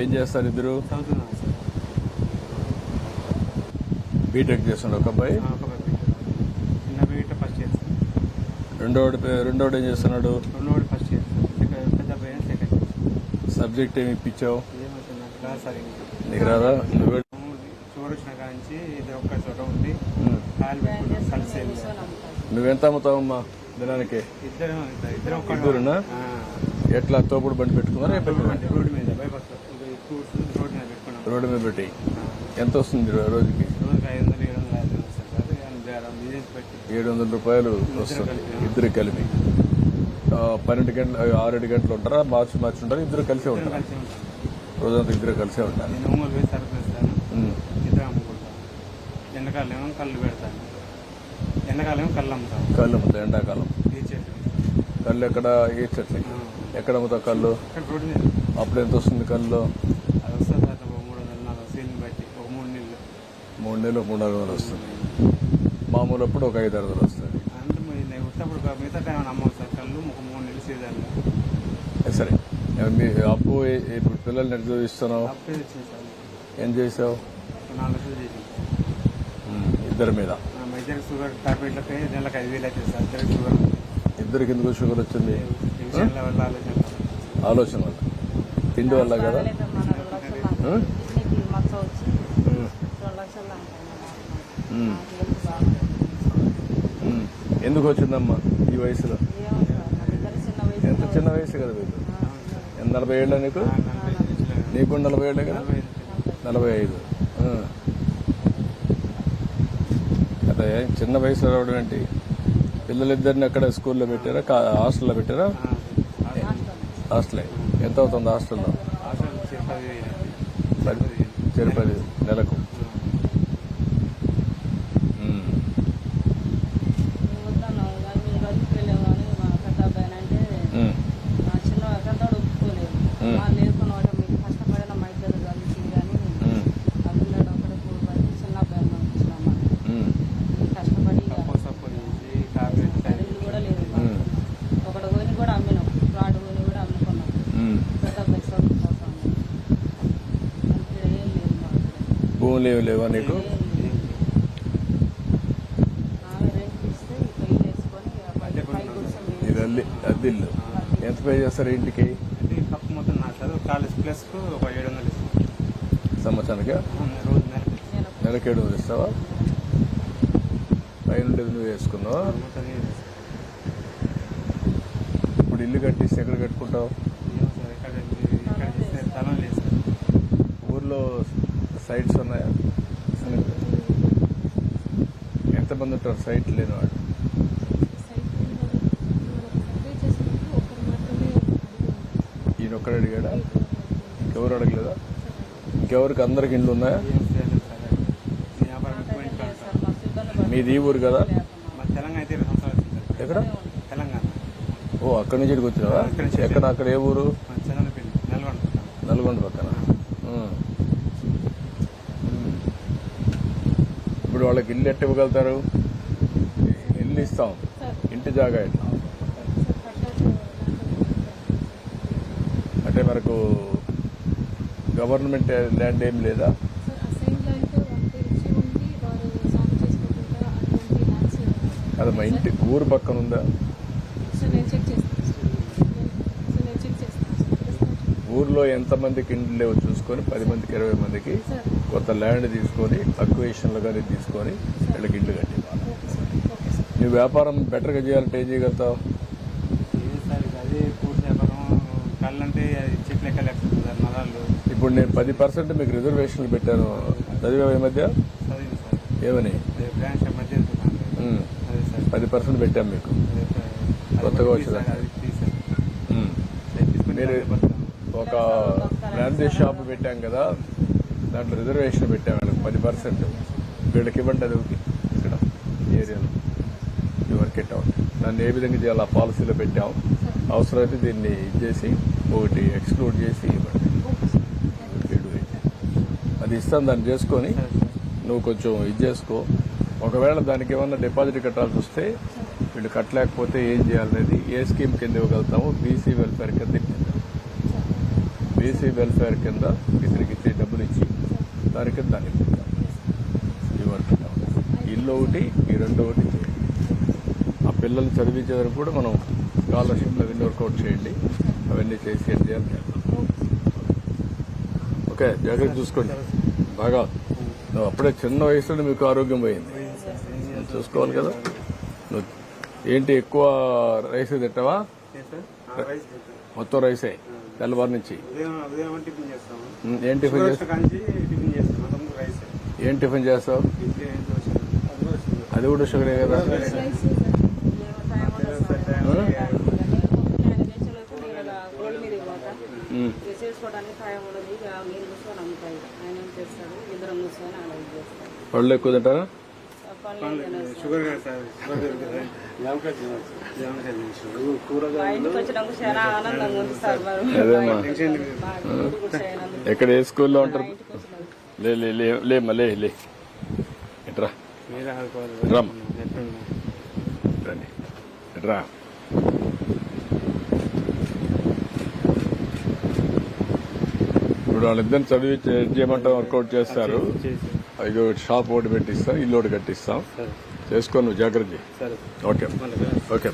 ఏం చేస్తారు ఇద్దరు? బీటెక్ చేస్తున్నాడు ఒక అబ్బాయి. రెండోడు రెండోడు ఏం చేస్తున్నాడు? సబ్జెక్ట్ ఏమి ఇప్పించావు? నాకు రాదు? నువ్వే. చూడొచ్చిన ఇది ఒక్క చోట ఉంది. నువ్వెంత అమ్ముతావమ్మా దినానికి? ఇద్దరం ఇద్దరం ఒక్క ఇద్దరునా? ఎట్లా? తోపుడు బండి పెట్టుకున్నారా ఏ పెట్టుకున్నారా? రోడ్డు మీద బైపాస్ రోడ్డు మీద పెట్టుకున్నాం రోడ్డు మీద పెట్టి. ఎంత వస్తుంది. రోజుకి ఏడు వందలు రూపాయలు వస్తుంది. ఇద్దరు కలిపి. పన్నెండు గంటలు ఆరేడు గంటలు ఉంటారా? మార్చి మార్చి ఉంటారా? ఇద్దరు కలిసే ఉంటారా? రోజంతా ఇద్దరు కలిసే ఉంటారు? ఎండాకాలం ఏమో కళ్ళు పెడతాను ఎండాకాలం కళ్ళు అమ్ముతాను కళ్ళు ఎండాకాలం. కళ్ళు ఎక్కడ? ఏ చెట్లకి ఎక్కడ అమ్ముతావు కళ్ళు? అప్పుడు ఎంత వస్తుంది కళ్ళు అది వస్తుంది సార్ ఒక మూడు వందల నాలుగు సీన్ బట్టి ఒక మూడు నీళ్ళు మూడు నెలలు మూడు నాలుగు వందలు వస్తుంది. మామూలు అప్పుడు ఒక ఐదు ఆరు వందలు వస్తుంది. సార్. కళ్ళు ఒక మూడు నెలలు సీజన్లో ఏ సరే. మీ అప్పు ఏ- ఇప్పుడు పిల్లల్ని ఎట్లా చదివిస్తున్నావు ఏం చేసావు ఇద్దరి మీద. ఇద్దరికి ఎందుకు షుగర్ వచ్చింది? ఆలోచన. వల్ల. తిండి వల్ల కదా? ఎందుకు వచ్చిందమ్మా ఈ వయసులో? ఎంత చిన్న వయసు కదా వీళ్ళు? ఎంత నలభై ఏళ్ళ నీకు? నీకు నలభై ఏళ్ళే కదా? నలభై ఐదు. అదే చిన్న వయసులో రావడం ఏంటి? పిల్లలిద్దరిని అక్కడ స్కూల్లో పెట్టారా? హాస్టల్లో పెట్టారా? హాస్టలే. ఎంత అవుతుంది హాస్టల్లో? తిరుపతి నెలకు ఉమ్. వద్దాను కానీ మీరు బయటికి వెళ్ళాము అని మా పెద్ద అబ్బాయి అంటే ఉమ్. మా చిన్న పెద్దవాడు ఒప్పుకోలేదు ఉమ్. మా లేకున్న వాడు మీకు కష్టపడిన మా ఇద్దరు కలిసి కానీ కూడబడి చిన్న. కష్టపడి కూడా లేదు. ఒకటి కొని కూడా అమ్మినాం. కొని కూడా అమ్ముకున్నాం. పెద్ద లేవా నీకు? ఇది అల్లి అద్దిల్లు ఎంత పే చేస్తారు ఇంటికి కప్పు మొత్తం నా చదువు కాలేజ్ ప్లస్కు ఒక ఏడు వందలు ఇస్తాను సంవత్సరానికి రోజు నెలకి ఏడు వందలు ఇస్తావా? పైన నువ్వు వేసుకున్నావా? మొత్తం నేను ఇప్పుడు ఇల్లు కట్టిస్తే ఎక్కడ కట్టుకుంటావు? ఏమో సార్ ఇక్కడ ఇక్కడ చేస్తే స్థలం లేదు సార్. ఊర్లో సైట్స్ ఉన్నాయా? ఎంతమంది ఉంటారు సైట్ లేని వాళ్ళు ఈయన ఒక్కడ అడిగాడా? ఇంకెవరు అడగలేదా? ఇంకెవరికి అందరికి ఇండ్లు ఉన్నాయా. మీది ఈ ఊరు కదా? ఎక్కడ? తెలంగాణ ఓ అక్కడి నుంచి ఇక్కడికి వచ్చినావా? ఎక్కడ? అక్కడ ఏ ఊరు? నల్గొండ పక్కన. ఇప్పుడు వాళ్ళకి ఇల్లు ఎట్ట ఇవ్వగలుగుతారు? ఇల్లు ఇస్తాం. ఇంటి జాగా మనకు గవర్నమెంట్ ల్యాండ్ ఏం లేదా? అది మా ఇంటి ఊరు పక్కన ఉందా? ఊర్లో ఎంతమందికి ఇండ్లు లేవో చూసుకొని పది మందికి ఇరవై మందికి కొంత ల్యాండ్ తీసుకొని అక్వేషన్లు కానీ తీసుకొని వీళ్ళకి ఇండ్లు కట్టి నువ్వు వ్యాపారం బెటర్గా చేయాలంటే ఏం చేయగలుగుతావు? ఇప్పుడు నేను పది పర్సెంట్ మీకు రిజర్వేషన్లు పెట్టాను. చదివావు ఈ మధ్య? ఏమని? పది పర్సెంట్ పెట్టాం మీకు. కొత్తగా వచ్చిందా? మీరు. ఒక బ్రాండీ షాప్ పెట్టాం కదా దాంట్లో రిజర్వేషన్ పెట్టాం వీళ్ళకి పది పర్సెంట్. వీళ్ళకి ఇవ్వండి అది ఒకటి ఇక్కడ ఏరియాలో. ఈ వర్కెట్ అవుట్ దాన్ని ఏ విధంగా చేయాలి ఆ పాలసీలో పెట్టాం. అవసరమైతే దీన్ని ఇది చేసి ఒకటి ఎక్స్క్లూడ్ చేసి ఇవ్వండి. అది ఇస్తాను దాన్ని చేసుకొని నువ్వు కొంచెం ఇది చేసుకో. ఒకవేళ దానికి ఏమన్నా డిపాజిట్ కట్టాల్సి వస్తే వీళ్ళు కట్టలేకపోతే ఏం చేయాలనేది ఏ స్కీమ్ కింద ఇవ్వగలుగుతామో బీసీ వెల్ఫేర్ కింద బీసీ వెల్ఫేర్ కింద ఇతనికి ఇచ్చే డబ్బులు ఇచ్చి దాని కింద దాన్ని ఇప్పిద్దాం. ఇల్లు ఒకటి ఈ రెండు ఒకటి చేయండి. ఆ పిల్లలు చదివించే వరకు కూడా మనం స్కాలర్షిప్లు అవన్నీ వర్కౌట్ చేయండి. అవన్నీ చేసి ఏం చేయాలి? ఓకే జాగ్రత్త చూసుకోండి. బాగా నువ్వు అప్పుడే చిన్న వయసులో మీకు ఆరోగ్యం పోయింది. చూసుకోవాలి కదా. నువ్వు ఏంటి ఎక్కువ రైస్ తింటావా? ఏ సార్ ఆ, రైస్ తింటాం. మొత్తం రైసే తెల్లవారు నుంచి. ఏం టిఫిన్ చేస్తావు? కాంచి టిఫిన్ చేస్తాం అంతకుముందు రైస్. ఏం టిఫిన్ చేస్తావు? ఇడ్లీ దోశ అది కూడా షుగర్. అది కూడా షుగరే కదా. రోడ్డు మీద పోతా ఉమ్, ఇక చేసుకోవడానికి టైం ఉండదు. ఇక మీరు కూర్చొని అమ్ముతాయి ఆయన ఏం చేస్తాడు? ఇద్దరం కూర్చొని అలా ఇది చేస్తాడు పళ్ళు ఎక్కువ తింటారా. షుగర్. ఎక్కడ ఏ స్కూల్లో ఉంటారు? లే లే లే లేమ్మా లే లే. ఎట్రా? రమ్. రండి. ఎట్రా ఇప్పుడు వాళ్ళిద్దరిని చదివి చేయమంటాం వర్కౌట్ చేస్తారు. చేసి అయ్యో షాప్ ఒకటి పెట్టిస్తాం ఇల్లు ఒకటి కట్టిస్తాం. సరే. చేసుకో నువ్వు జాగ్రత్త. ఓకే. ఓకే.